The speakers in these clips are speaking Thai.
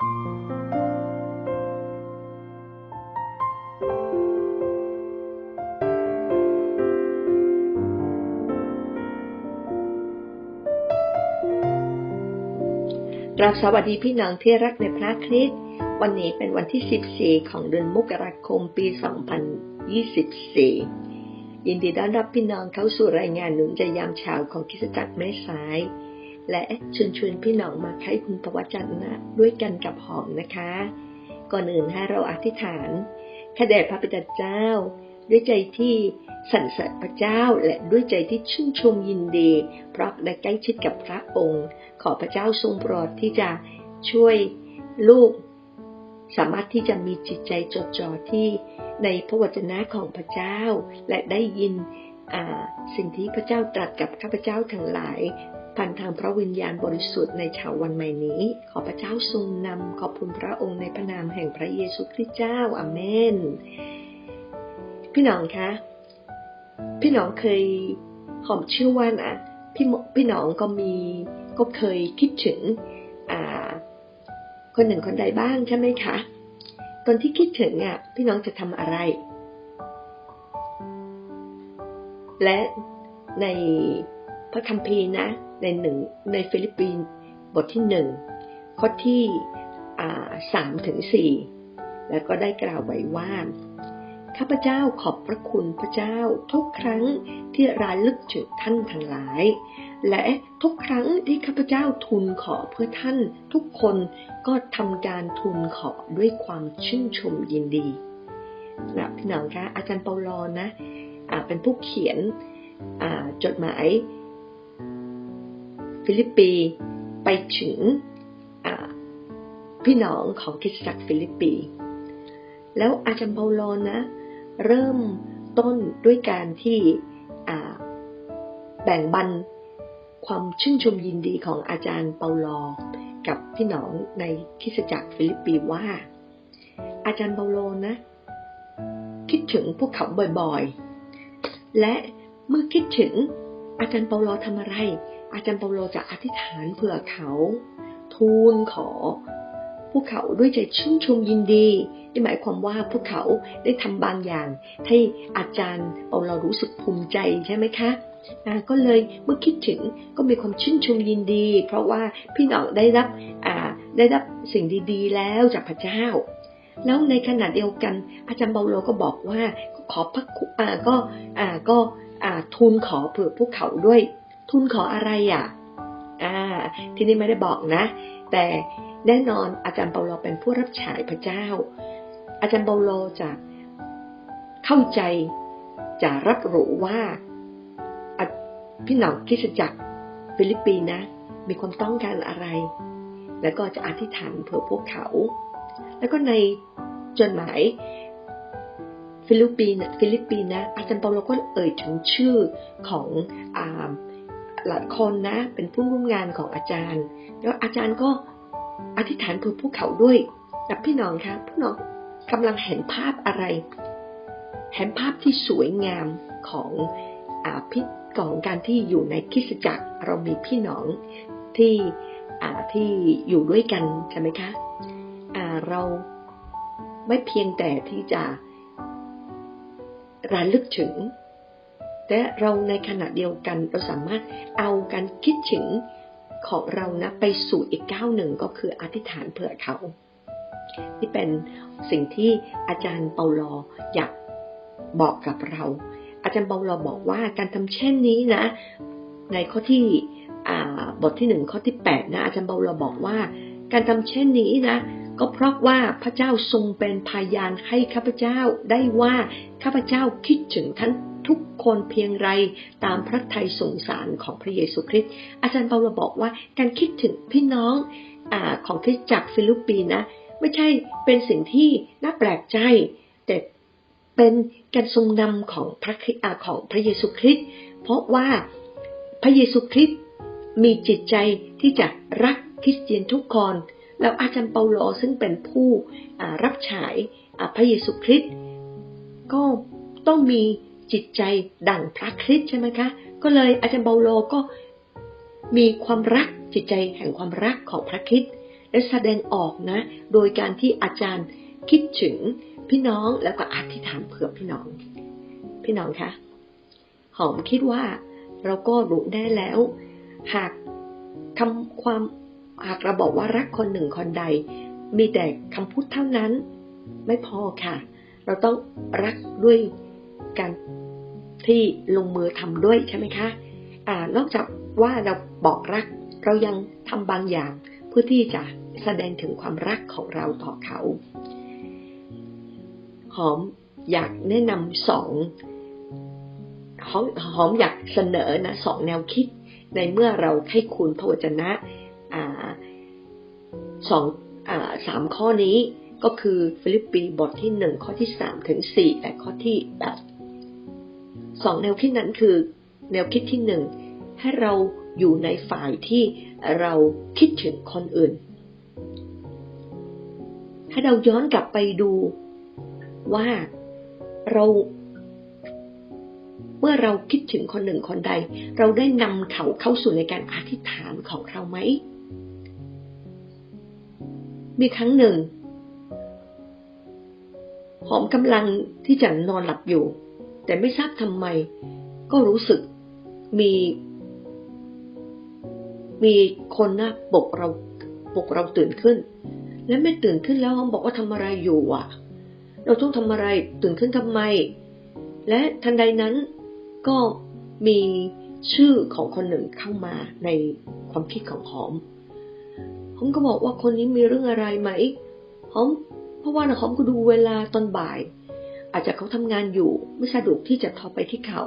เราสวัสดีพี่น้องที่รักในพระคริสต์วันนี้เป็นวันที่ 14 ของเดือนมกราคมปี 2024 ยินดีต้อนรับพี่น้องเข้าสู่รายงานหนุนใจยามเช้าของคิสจักรแม่สาย และเชิญชวนพี่น้องมาไขคุณพระวจนะด้วยกันกับหอมนะคะ ก่อนอื่นให้เราอธิษฐานข้าแด่พระบิดาเจ้า ด้วยใจที่สรรเสริญพระเจ้าและด้วยใจที่ชื่นชมยินดี เพราะได้ใกล้ชิดกับพระองค์ ขอพระเจ้าทรงโปรดที่จะช่วยลูก สามารถที่จะมีจิตใจจดจ่อที่ในพระวจนะของพระเจ้า และได้ยินสิ่งที่พระเจ้าตรัสกับข้าพเจ้าทั้งหลาย ผ่านทางพระวิญญาณบริสุทธิ์ในเช้าวันใหม่นี้ ขอพระเจ้าทรงนำขอบคุณพระองค์ในพระนามแห่งพระเยซูคริสต์เจ้าอาเมน พี่น้องคะ พี่น้องเคยหอมเชื่อว่านะพี่พี่น้องก็มีก็เคยคิดถึงอ่า คนหนึ่งคนใดบ้างใช่ไหมคะตอนที่คิดถึงอะพี่น้องจะทำอะไร และใน พระคัมภีร์นะ ในหนึ่งในฟิลิปปินส์บทที่หนึ่งข้อที่สามถึงสี่แล้วก็ได้กล่าวไว้ว่าข้าพเจ้าขอบพระคุณพระเจ้าทุกครั้งที่ราลึกถึงท่านทั้งหลาย และทุกครั้งที่ข้าพเจ้าทูลขอเพื่อท่าน ทุกคนก็ทำการทูลขอด้วยความชื่นชมยินดีนะพี่น้องคะอาจารย์เปาโลนะะเป็นผู้เขียนจดหมาย ฟิลิปปีไปถึงพี่น้องของคิสจักรฟิลิปปี แล้วอาจารย์เปาโลนะ เริ่มต้นด้วยการที่แบ่งบันความชื่นชมยินดีของอาจารย์เปาโลกับพี่น้องในคริสจักรฟิลิปปีว่า อาจารย์เปาโลนะ คิดถึงพวกเขาบ่อยๆ และเมื่อคิดถึงอาจารย์เปาโลทำอะไร อาจารย์เปาโลจะอธิษฐานเผื่อเขา ทูลขอ พวกเขาด้วยใจชื่นชมยินดีนี่หมายความว่าพวกเขาได้ทำบางอย่าง ให้อาจารย์เปาเรารู้สึกภูมิใจใช่ไหมคะก็เลยเมื่อคิดถึงก็มีความชื่นชมยินดี เพราะว่าพี่น้องได้รับได้รับสิ่งดีๆ แล้วจากพระเจ้า แล้วในขณะเดียวกัน อาจารย์เปาโลก็บอกว่าก็ขอพระก็ก็ทูลขอเผื่อพวกเขาด้วย ทูลขออะไรอะ อ่า ที่นี่ไม่ได้บอกนะ แต่แน่นอนอาจารย์เปาโลเป็นผู้รับฉายพระเจ้า อาจารย์เปาโลจะเข้าใจจะรับรู้ว่าพี่หน้องคิสจักรฟิลิปปีนะ มีความต้องการอะไร แล้วก็จะอธิษฐานเผื่อพวกเขา แล้วก็ในจดหมายฟิลิปปีนฟิลิปปีนะอาจารย์เปาโลก็เอ่ยถึงชื่อของอ หลายคนนะ เป็นผู้ร่วมงานของอาจารย์ แล้วอาจารย์ก็อธิษฐานเพื่อพวกเขาด้วยแต่พี่น้องคะพี่น้องกำลังเห็นภาพอะไร เห็นภาพที่สวยงามของอาพิของการที่อยู่ในคิสจักรเรามีพี่น้องที่ที่อยู่ด้วยกันใช่ไหมคะะเราไม่เพียงแต่ที่จะระลึกถึง แต่เราในขณะเดียวกันเราสามารถเอาการคิดถึงของเรานะไปสู่อีกก้าวหนึ่งก็คืออธิษฐานเผื่อเขา ที่เป็นสิ่งที่อาจารย์เปาโลอยากบอกกับเรา อาจารย์เปาโลบอกว่าการทำเช่นนี้นะ ในข้อที่บทที่หนึ่งข้อที่แปดนะอาจารย์เปาโลบอกว่า การทำเช่นนี้นะ ก็เพราะว่าพระเจ้าทรงเป็นพยานให้ข้าพเจ้าได้ว่าข้าพเจ้าคิดถึงท่าน ทุกคนเพียงไรตามพระทัยสงสารของพระเยซูคริสต์อาจารย์เปาโลบอกว่าการคิดถึงพี่น้องอของคริสตจักรฟิลิปปีนะ ไม่ใช่เป็นสิ่งที่น่าแปลกใจ แต่เป็นการทรงนำของพระของพระเยซูคริสต์เพราะว่าพระเยซูคริสต์มีจิตใจที่จะรักคริสเตียนทุกคนแล้วอาจารย์เปาโลซึ่งเป็นผู้รับฉายพระเยซูคริสต์ก็ต้องมี จิตใจดั่งพระคริสต์ใช่ไหมคะ ก็เลยอาจารย์เบาโลก็มีความรักจิตใจแห่งความรักของพระคริสต์และแสดงออกนะ โดยการที่อาจารย์คิดถึงพี่น้องแล้วก็อธิษฐานเผื่อพี่น้อง พี่น้องคะหอมคิดว่าเราก็รู้ได้แล้ว หากคำความหากเราบอกว่ารักคนหนึ่งคนใด มีแต่คำพูดเท่านั้น ไม่พอค่ะ เราต้องรักด้วยการ ที่ลงมือทำด้วยใช่ไหมคะอ่านอกจากว่าเราบอกรัก เรายังทำบางอย่างเพื่อที่จะแสดงถึงความรักของเราต่อเขา หอมอยากแนะนำสองหอมหอมอยากเสนอนะสองแนวคิด ในเมื่อเราให้คุณพระวจนะสองอสามข้อนี้ก็คือฟิลิปปีบทที่หนึ่งข้อที่สามถึงสี่และข้อที่แปด สองแนวคิดนั้นคือ แนวคิดที่หนึ่งให้เราอยู่ในฝ่ายที่เราคิดถึงคนอื่นให้เราย้อนกลับไปดูว่าเราเมื่อเราคิดถึงคนหนึ่งคนใด เราได้นำเขาเข้าสู่ในการอธิษฐานของเราไหม มีครั้งหนึ่ง หอมกำลังที่จะนอนหลับอยู่ แต่ไม่ทราบทำไม ก็รู้สึกมี มีคนนะปกเราปกเราตื่นขึ้น และไม่ตื่นขึ้นแล้วหอมบอกว่าทำอะไรอยู่อะ เราต้องทำอะไรตื่นขึ้นทำไม และทันใดนั้นก็มีชื่อของคนหนึ่งเข้ามาในความคิดของหอม หอมก็บอกว่าคนนี้มีเรื่องอะไรไหม หอม เพราะว่าหอมก็ดูเวลาตอนบ่าย อาจจะเขาทำงานอยู่ไม่สะดวกที่จะโทรไปที่เขา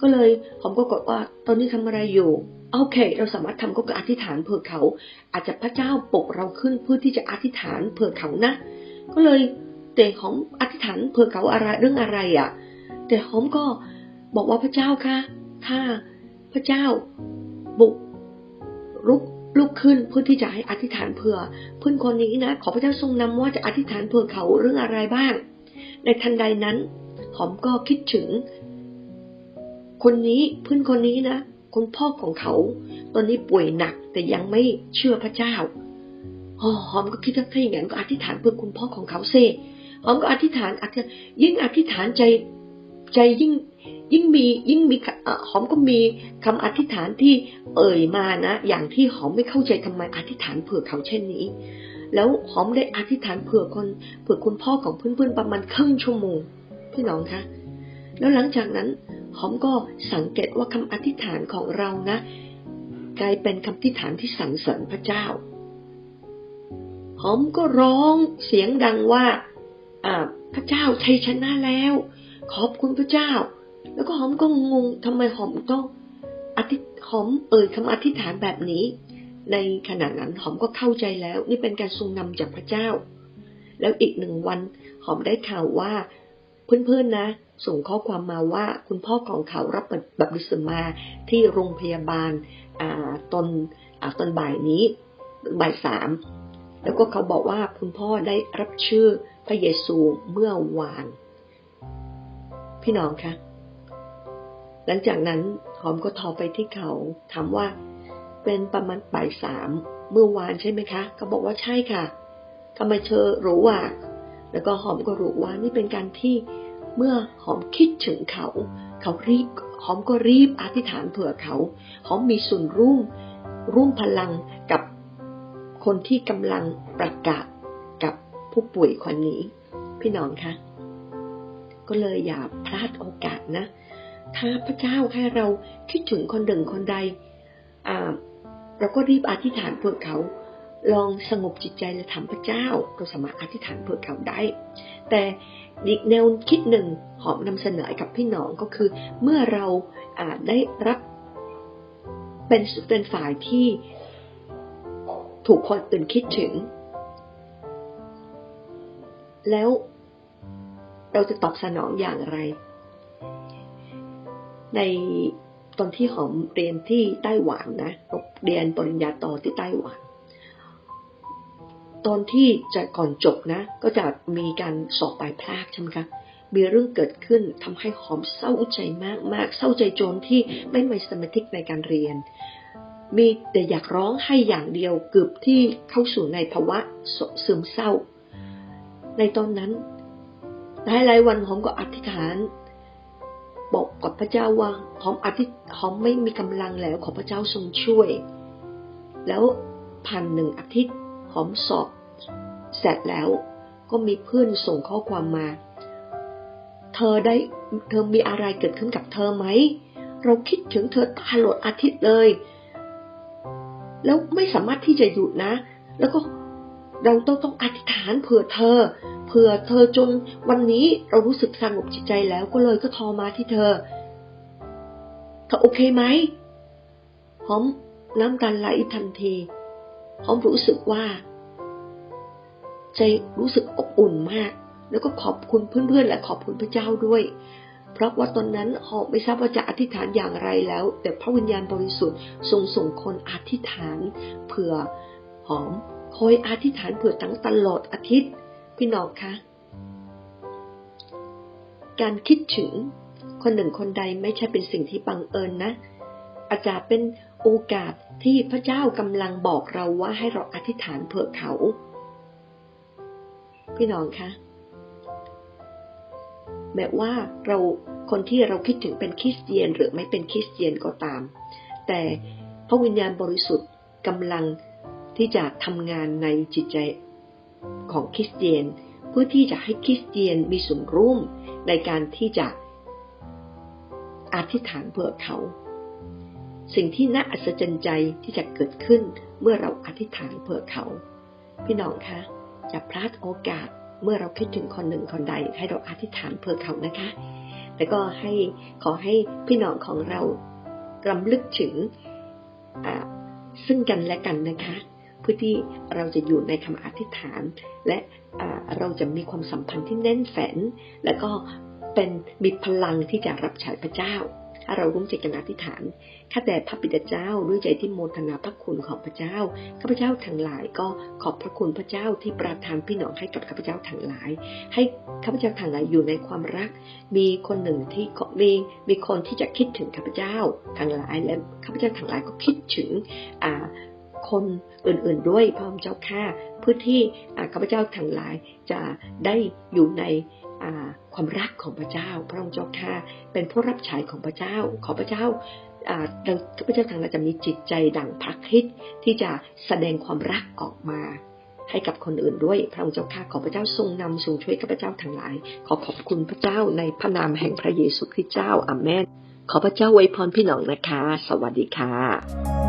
ก็เลยหอมก็กดว่าตอนนี้ทำอะไรอยู่โอเค เราสามารถทำก็คืออธิษฐานเผื่อเขา อาจจะพระเจ้าปกเราขึ้นเพื่อที่จะอธิษฐานเผื่อเขานะ ก็เลยแต่หอมอธิษฐานเผื่อเขาอะไรเรื่องอะไรอะ่ะ แต่หอมก็บอกว่าพระเจ้าคะถ้าพระเจ้าบุกลุกลุกขึ้นเพื่อที่จะให้อธิษฐานเผื่อเพื่อนคนนี้นะขอพระเจ้าทรงนำว่าจะอธิษฐานเผื่อเขาเรื่องอะไรบ้าง ในทันใดนั้น หอมก็คิดถึง คนนี้เพื่อนคนนี้นะคุณพ่อของเขา ตอนนี้ป่วยหนักแต่ยังไม่เชื่อพระเจ้าหอมก็คิดว่าถ้าอย่างนั้นก็อธิษฐานเพื่อคุณพ่อของเขาเซ่หอมก็อธิษฐานอธิษฐานยิ่งอธิษฐานใจใจยิ่งยิ่งมียิ่งมีหอมก็มีคำอธิษฐานที่เอ่ยมานะ อย่างที่หอมไม่เข้าใจทำไมอธิษฐานเผื่อเขาเช่นนี้ แล้วหอมได้อธิษฐานเผื่อคนเผื่อคุณพ่อของเพื่อนๆประมาณครึ่งชั่วโมงพี่น้องคะแล้วหลังจากนั้นหอมก็สังเกตว่าคำอธิษฐานของเรานะกลายเป็นคำอธิษฐานที่สรรเสริญพระเจ้า หอมก็ร้องเสียงดังว่าพระเจ้าชัยชนะแล้ว ขอบคุณพระเจ้า แล้วก็หอมก็งงทำไมหอมต้องอธิหอมเอ่ยคำอธิษฐานแบบนี้ ในขณะนั้นหอมก็เข้าใจแล้ว นี่เป็นการทรงนำจากพระเจ้า แล้วอีกหนึ่งวันหอมได้ข่าวว่า เพื่อนๆนะ ส่งข้อความมาว่าคุณพ่อของเขารับบัพติศมาที่โรงพยาบาลตอนตอนบ่ายนี้บ่ายสามแล้วก็เขาบอกว่าคุณพ่อได้รับชื่อพระเยซูเมื่อวาน พี่น้องคะหลังจากนั้นหอมก็ทรไปที่เขาถามว่า เป็นประมาณบ่ายสามเมื่อวานใช่ไหมคะเขาบอกว่าใช่ค่ะทำไมเธอรู้ว่าแล้วก็หอมก็รู้ว่านี่เป็นการที่เมื่อหอมคิดถึงเขา เขารีบหอมก็รีบอธิษฐานเผื่อเขาหอมมีส่วนร่วมร่วมพลังกับคนที่กำลังประกาศกับผู้ป่วยคนนี้ พี่น้องคะก็เลยอย่าพลาดโอกาสนะ ถ้าพระเจ้าให้เราคิดถึงคนหนึ่งคนใด เราก็รีบอธิษฐานเพื่อเขา ลองสงบจิตใจและถามพระเจ้าเราสามารถอธิษฐานเพื่อเขาได้ แต่อีกแนวคิดหนึ่งหอมนำเสนอกับพี่น้องก็คือ เมื่อเราได้รับเป็นเป็นฝ่ายที่ถูกคนอื่นคิดถึง แล้วเราจะตอบสนองอย่างไร ใน ตอนที่หอมเรียนที่ไต้หวันนะเรียนปริญญาโตที่ไต้หวัน ตอนที่จะก่อนจบนะ ก็จะมีการสอบปลายภาคใช่ไหมคะมีเรื่องเกิดขึ้นทำให้หอมเศร้าใจมากมากเศร้าใจจนที่ไม่มีสมาธิในการเรียน มีแต่อยากร้องให้อย่างเดียวเกือบที่เข้าสู่ในภาวะซึมเศร้า ในตอนนั้นหลายๆวันหอมก็อธิษฐาน บอกกับพระเจ้าว่าหอมอธิหอมไม่มีกำลังแล้วขอพระเจ้าทรงช่วย แล้วผ่านหนึ่งอาทิตย์หอมสอบเสร็จแล้วก็มีเพื่อนส่งข้อความมา เธอได้เธอมีอะไรเกิดขึ้นกับเธอไหม เราคิดถึงเธอตลอดอาทิตย์เลย แล้วไม่สามารถที่จะหยุดนะ แล้วก็ เราต้องต้องอธิษฐานเผื่อเธอ เผื่อเธอจนวันนี้เรารู้สึกสงบจิตใจแล้วก็เลยก็ทรมาที่เธอเธอโอเคไหมหอมน้ำตาไหลทันทีหอมรู้สึกว่า ใจรู้สึกอบอุ่นมาก แล้วก็ขอบคุณเพื่อนๆ และขอบคุณพระเจ้าด้วย เพราะว่าตอนนั้นหอมไม่ทราบว่าจะอธิษฐานอย่างไรแล้ว แต่พระวิญญาณบริสุทธิ์ทรงส่งคนอธิษฐานเผื่อหอม คอยอธิษฐานเผื่อตั้งตลอดอาทิตย์ พี่น้องคะ การคิดถึงคนหนึ่งคนใดไม่ใช่เป็นสิ่งที่บังเอิญนะ อาจจะเป็นโอกาสที่พระเจ้ากำลังบอกเราว่าให้เราอธิษฐานเผื่อเขา พี่น้องคะแม้ว่าเราคนที่เราคิดถึงเป็นคริสเตียนหรือไม่เป็นคริสเตียนก็ตาม แต่พระวิญญาณบริสุทธิ์กำลัง ที่จะทำงานในจิตใจของคริสเตียน เพื่อที่จะให้คริสเตียนมีส่วนร่วมในการที่จะอธิษฐานเพื่อเขา สิ่งที่น่าอัศจรรย์ใจที่จะเกิดขึ้นเมื่อเราอธิษฐานเพื่อเขา พี่น้องคะอย่าพลาดโอกาสเมื่อเราคิดถึงคนหนึ่งคนใด ให้เราอธิษฐานเพื่อเขานะคะ แต่ก็ให้ขอให้พี่น้องของเรารำลึกถึงซึ่งกันและกันนะคะ เพื่อที่เราจะอยู่ในคำอธิษฐาน และเราจะมีความสัมพันธ์ที่แน่นแฟนและก็เป็นมีพลังที่จะรับใช้พระเจ้า ถ้าเราร่วมใจกันอธิษฐาน ข้าแต่พระบิดาเจ้าด้วยใจที่โมทนาพระคุณของพระเจ้า ข้าพเจ้าทั้งหลายก็ขอบพระคุณพระเจ้าที่ประทานพี่น้องให้กับข้าพเจ้าทั้งหลาย ให้ข้าพเจ้าทั้งหลายอยู่ในความรัก มีคนหนึ่งที่มีมีคนที่จะคิดถึงข้าพเจ้าทั้งหลายและข้าพเจ้าทั้งหลายก็คิดถึงอ่า คนอื่นๆด้วยพระเจ้าค่าเพื่อที่ข้าพเจ้าทั้งหลายจะได้อยู่ในความรักของพระเจ้า พระองค์เจ้าข้าเป็นผู้รับใช้ของพระเจ้า ขอพระเจ้าเราพระเจ้าทางเรายจะมีจิตใจดั่งพระคริสต์ที่จะแสดงความรักออกมาให้กับคนอื่นด้วย พระองค์เจ้าข้าขอพระเจ้าทรงนำทรงช่วยข้าพเจ้าทั้งหลาย ขอขอบคุณพระเจ้าในพระนามแห่งพระเยซูคริสต์เจ้าอาเมนขอพระเจ้าไว้พรพี่น้องนะคะ สวัสดีค่ะ